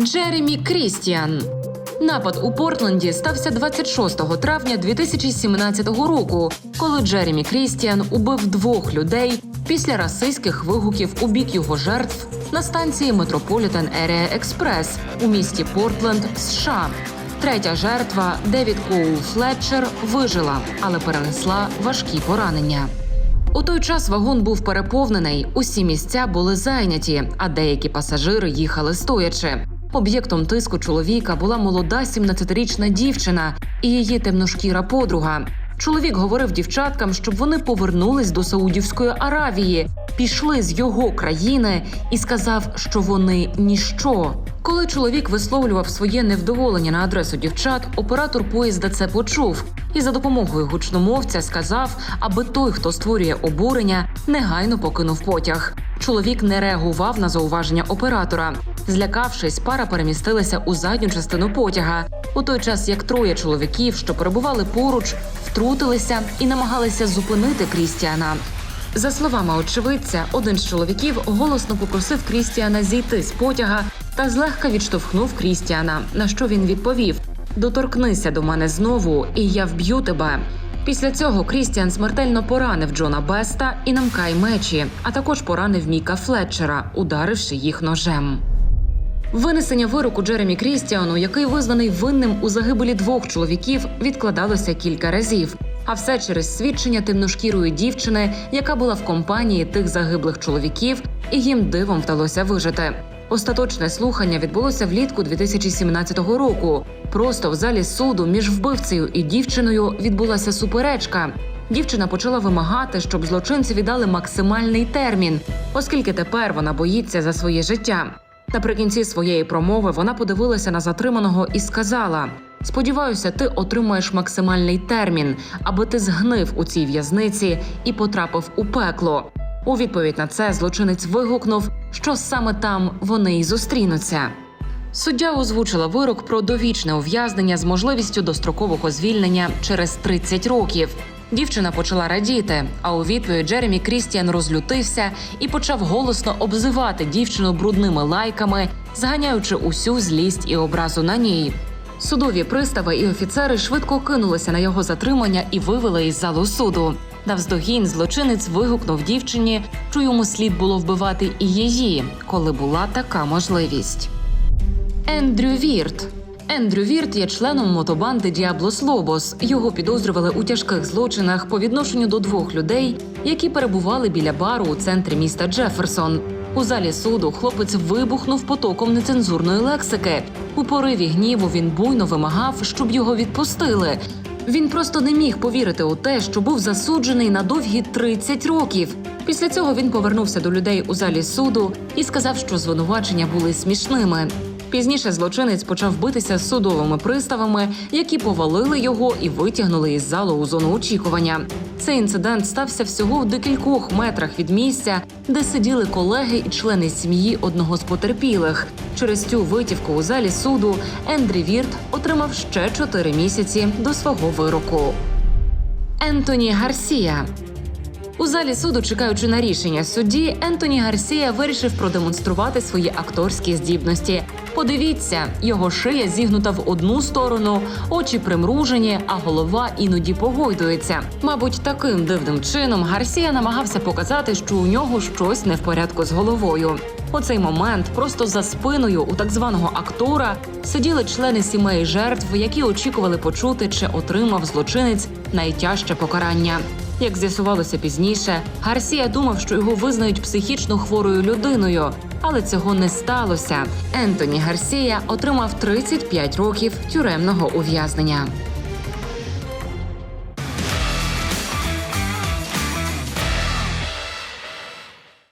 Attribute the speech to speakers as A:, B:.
A: Джеремі Крістіан. Напад у Портленді стався 26 травня 2017 року, коли Джеремі Крістіан убив двох людей після расистських вигуків у бік його жертв на станції Metropolitan Area Express у місті Портленд, США. Третя жертва Девід Коул Флетчер вижила, але перенесла важкі поранення. У той час вагон був переповнений, усі місця були зайняті, а деякі пасажири їхали стоячи. Об'єктом тиску чоловіка була молода 17-річна дівчина і її темношкіра подруга. Чоловік говорив дівчаткам, щоб вони повернулись до Саудівської Аравії, пішли з його країни і сказав, що вони ніщо. Коли чоловік висловлював своє невдоволення на адресу дівчат, оператор поїзда це почув і за допомогою гучномовця сказав, аби той, хто створює обурення, негайно покинув потяг. Чоловік не реагував на зауваження оператора. Злякавшись, пара перемістилася у задню частину потяга. У той час як троє чоловіків, що перебували поруч, втрутилися і намагалися зупинити Крістіана. За словами очевидця, один з чоловіків голосно попросив Крістіана зійти з потяга та злегка відштовхнув Крістіана. На що він відповів: Доторкнися до мене знову, і я вб'ю тебе. Після цього Крістіан смертельно поранив Джона Беста і Намкай Мечі, а також поранив Міка Флетчера, ударивши їх ножем. Винесення вироку Джеремі Крістіану, який визнаний винним у загибелі двох чоловіків, відкладалося кілька разів. А все через свідчення темношкірої дівчини, яка була в компанії тих загиблих чоловіків, і їм дивом вдалося вижити. Остаточне слухання відбулося влітку 2017 року. Просто в залі суду між вбивцею і дівчиною відбулася суперечка. Дівчина почала вимагати, щоб злочинці віддали максимальний термін, оскільки тепер вона боїться за своє життя. Наприкінці своєї промови вона подивилася на затриманого і сказала: Сподіваюся, ти отримаєш максимальний термін, аби ти згнив у цій в'язниці і потрапив у пекло. У відповідь на це злочинець вигукнув, що саме там вони й зустрінуться. Суддя озвучила вирок про довічне ув'язнення з можливістю дострокового звільнення через 30 років. Дівчина почала радіти, а у відповідь Джеремі Крістіан розлютився і почав голосно обзивати дівчину брудними лайками, зганяючи усю злість і образу на ній. Судові пристави і офіцери швидко кинулися на його затримання і вивели із залу суду. Навздогін злочинець вигукнув дівчині, що йому слід було вбивати і її, коли була така можливість. Ендрю Вірт. Ендрю Вірт є членом мотобанди Діаблос Лобос. Його підозрювали у тяжких злочинах по відношенню до двох людей, які перебували біля бару у центрі міста Джеферсон. У залі суду хлопець вибухнув потоком нецензурної лексики. У пориві гніву він буйно вимагав, щоб його відпустили. Він просто не міг повірити у те, що був засуджений на довгі 30 років. Після цього він повернувся до людей у залі суду і сказав, що звинувачення були смішними. Пізніше злочинець почав битися з судовими приставами, які повалили його і витягнули із залу у зону очікування. Цей інцидент стався всього в декількох метрах від місця, де сиділи колеги і члени сім'ї одного з потерпілих. Через цю витівку у залі суду Ендрі Вірт отримав ще чотири місяці до свого вироку. Ентоні Гарсія у залі суду, чекаючи на рішення судді, Ентоні Гарсія вирішив продемонструвати свої акторські здібності. Подивіться, його шия зігнута в одну сторону, очі примружені, а голова іноді погойдується. Мабуть, таким дивним чином Гарсія намагався показати, що у нього щось не в порядку з головою. У цей момент просто за спиною у так званого актора сиділи члени сімей жертв, які очікували почути, чи отримав злочинець найтяжче покарання. Як з'ясувалося пізніше, Гарсія думав, що його визнають психічно хворою людиною, але цього не сталося. Ентоні Гарсія отримав 35 років тюремного ув'язнення.